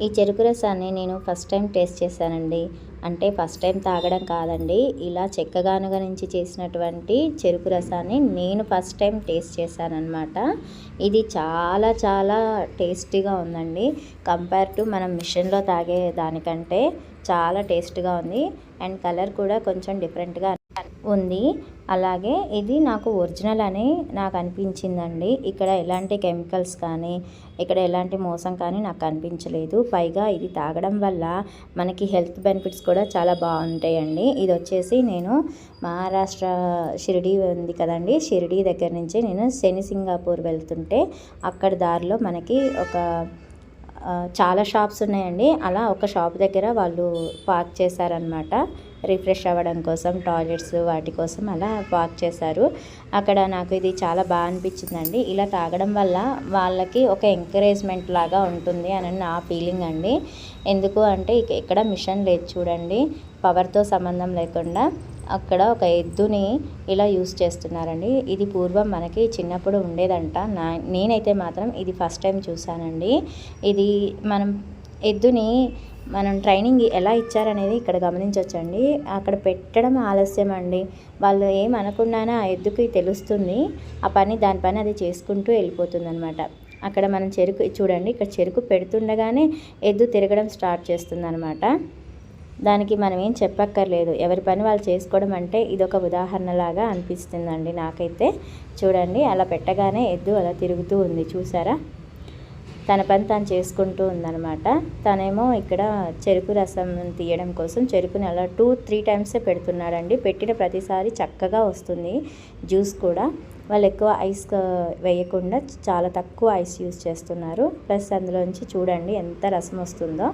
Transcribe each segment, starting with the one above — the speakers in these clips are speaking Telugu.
ఈ చెరుకు రసాన్ని నేను ఫస్ట్ టైం టేస్ట్ చేశానండి. అంటే ఫస్ట్ టైం తాగడం కాదండి. ఇలా చెక్కగానుగ నుంచి చేసినటువంటి చెరుకు రసాన్ని నేను ఫస్ట్ టైం టేస్ట్ చేశానమాట ఇది చాలా చాలా టేస్టీగా ఉందండి. కంపేర్ టు మనం మిషన్లో తాగే దానికంటే చాలా టేస్ట్గా ఉంది. అండ్ కలర్ కూడా కొంచెం డిఫరెంట్గా ఉంది. అలాగే ఇది నాకు ఒరిజినల్ అని నాకు అనిపించిందండి. ఇక్కడ ఎలాంటి కెమికల్స్ కానీ ఇక్కడ ఎలాంటి మోసం కానీ నాకు అనిపించలేదు. పైగా ఇది తాగడం వల్ల మనకి హెల్త్ బెనిఫిట్స్ కూడా చాలా బాగుంటాయండి. ఇది వచ్చేసి నేను మహారాష్ట్ర షిరిడి ఉంది కదండి. షిరిడి దగ్గర నుంచి నేను శని సింగాపూర్ వెళ్తుంటే అక్కడ దారిలో మనకి ఒక చాలా షాప్స్ ఉన్నాయండి. అలా ఒక షాప్ దగ్గర వాళ్ళు పార్క్ చేశారనమాట రిఫ్రెష్ అవ్వడం కోసం టాయిలెట్స్ వాటి కోసం అలా పార్క్ చేశారు. అక్కడ నాకు ఇది చాలా బాగా అనిపించిందండి. ఇలా తాగడం వల్ల వాళ్ళకి ఒక ఎంకరేజ్మెంట్ లాగా ఉంటుంది అని నా ఫీలింగ్ అండి. ఎందుకు అంటే ఇక్కడ మిషన్ లేదు చూడండి. పవర్తో సంబంధం లేకుండా అక్కడ ఒక ఎద్దుని ఇలా యూస్ చేస్తున్నారండి. ఇది పూర్వం మనకి చిన్నప్పుడు ఉండేదంట. నా నేనైతే మాత్రం ఇది ఫస్ట్ టైం చూసానండి ఇది మనం ఎద్దుని మనం ట్రైనింగ్ ఎలా ఇచ్చారనేది ఇక్కడ గమనించవచ్చండి అక్కడ పెట్టడం ఆలస్యం అండి వాళ్ళు ఏమనుకున్నానో ఆ ఎద్దుకి తెలుస్తుంది. ఆ పని దాని పని అది చేసుకుంటూ వెళ్ళిపోతుంది అనమాట అక్కడ మనం చెరుకు చూడండి ఇక్కడ చెరుకు పెడుతుండగానే ఎద్దు తిరగడం స్టార్ట్ చేస్తుందనమాట దానికి మనం ఏం చెప్పక్కర్లేదు. ఎవరి పని వాళ్ళు చేసుకోవడం అంటే ఇదొక ఉదాహరణలాగా అనిపిస్తుందండి నాకైతే. చూడండి అలా పెట్టగానే ఎద్దు అలా తిరుగుతూ ఉంది చూసారా? తన పని తను చేసుకుంటూ ఉందనమాట తనేమో ఇక్కడ చెరుకు రసం తీయడం కోసం చెరుకుని అలా టూ త్రీ టైమ్సే పెడుతున్నాడండి. పెట్టిన ప్రతిసారి చక్కగా వస్తుంది జ్యూస్ కూడా. వాళ్ళు ఎక్కువ ఐస్ వేయకుండా చాలా తక్కువ ఐస్ యూస్ చేస్తున్నారు. ప్లస్ అందులోంచి చూడండి ఎంత రసం వస్తుందో.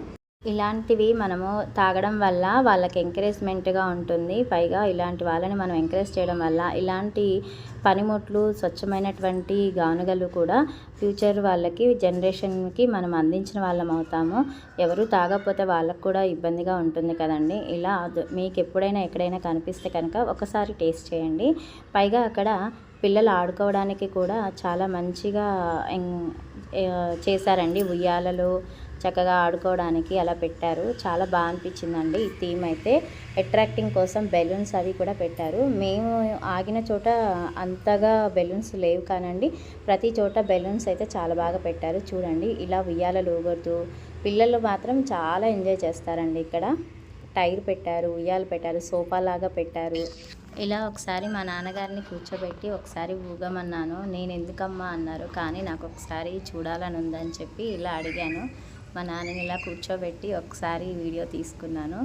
ఇలాంటివి మనము తాగడం వల్ల వాళ్ళకి ఎంకరేజ్మెంట్గా ఉంటుంది. పైగా ఇలాంటి వాళ్ళని మనం ఎంకరేజ్ చేయడం వల్ల ఇలాంటి పనిముట్లు స్వచ్ఛమైనటువంటి గానుగలు కూడా ఫ్యూచర్ వాళ్ళకి జనరేషన్కి మనం అందించిన వాళ్ళం అవుతాము. ఎవరు తాగకపోతే వాళ్ళకు కూడా ఇబ్బందిగా ఉంటుంది కదండి. ఇలా మీకు ఎప్పుడైనా ఎక్కడైనా కనిపిస్తే కనుక ఒకసారి టేస్ట్ చేయండి. పైగా అక్కడ పిల్లలు ఆడుకోవడానికి కూడా చాలా మంచిగా చేశారండి. ఉయ్యాలలు చక్కగా ఆడుకోవడానికి అలా పెట్టారు. చాలా బాగా అనిపించిందండి ఈ థీమ్ అయితే. అట్రాక్టింగ్ కోసం బెలూన్స్ అవి కూడా పెట్టారు. మేము ఆగిన చోట అంతగా బెలూన్స్ లేవు కానండి. ప్రతి చోట బెలూన్స్ అయితే చాలా బాగా పెట్టారు. చూడండి ఇలా ఉయ్యాల ఊగొద్దు పిల్లలు మాత్రం చాలా ఎంజాయ్ చేస్తారండి ఇక్కడ. టైర్ పెట్టారు ఉయ్యాలు పెట్టారు సోఫా లాగా పెట్టారు. ఇలా ఒకసారి మా నాన్నగారిని కూర్చోబెట్టి ఒకసారి ఊగమన్నాను. నేను ఎందుకమ్మా అన్నారు. కానీ నాకు ఒకసారి చూడాలని ఉందని చెప్పి ఇలా అడిగాను. మా నాన్నని ఇలా కూర్చోబెట్టి ఒకసారి వీడియో తీసుకున్నాను.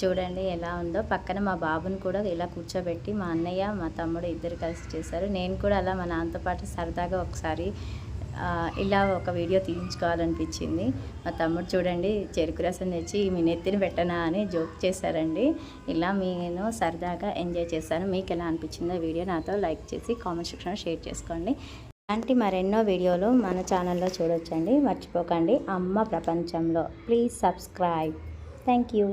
చూడండి ఎలా ఉందో. పక్కన మా బాబుని కూడా ఇలా కూర్చోబెట్టి మా అన్నయ్య మా తమ్ముడు ఇద్దరు కలిసి చేశారు. నేను కూడా అలా మా నాన్నతో పాటు సరదాగా ఒకసారి ఇలా ఒక వీడియో తీయించుకోవాలనిపించింది. మా తమ్ముడు చూడండి చెరుకు రసం తెచ్చి మీ నెత్తిని పెట్టనా అని జోక్ చేశారండి. ఇలా నేను సరదాగా ఎంజాయ్ చేశాను. మీకు ఎలా అనిపించిందో వీడియో నాతో లైక్ చేసి కామెంట్ సెక్షన్లో షేర్ చేసుకోండి. ఇలాంటి మరెన్నో వీడియోలు మన ఛానల్లో చూడొచ్చండి. మర్చిపోకండి. అమ్మ ప్రపంచంలో. Please subscribe. Thank you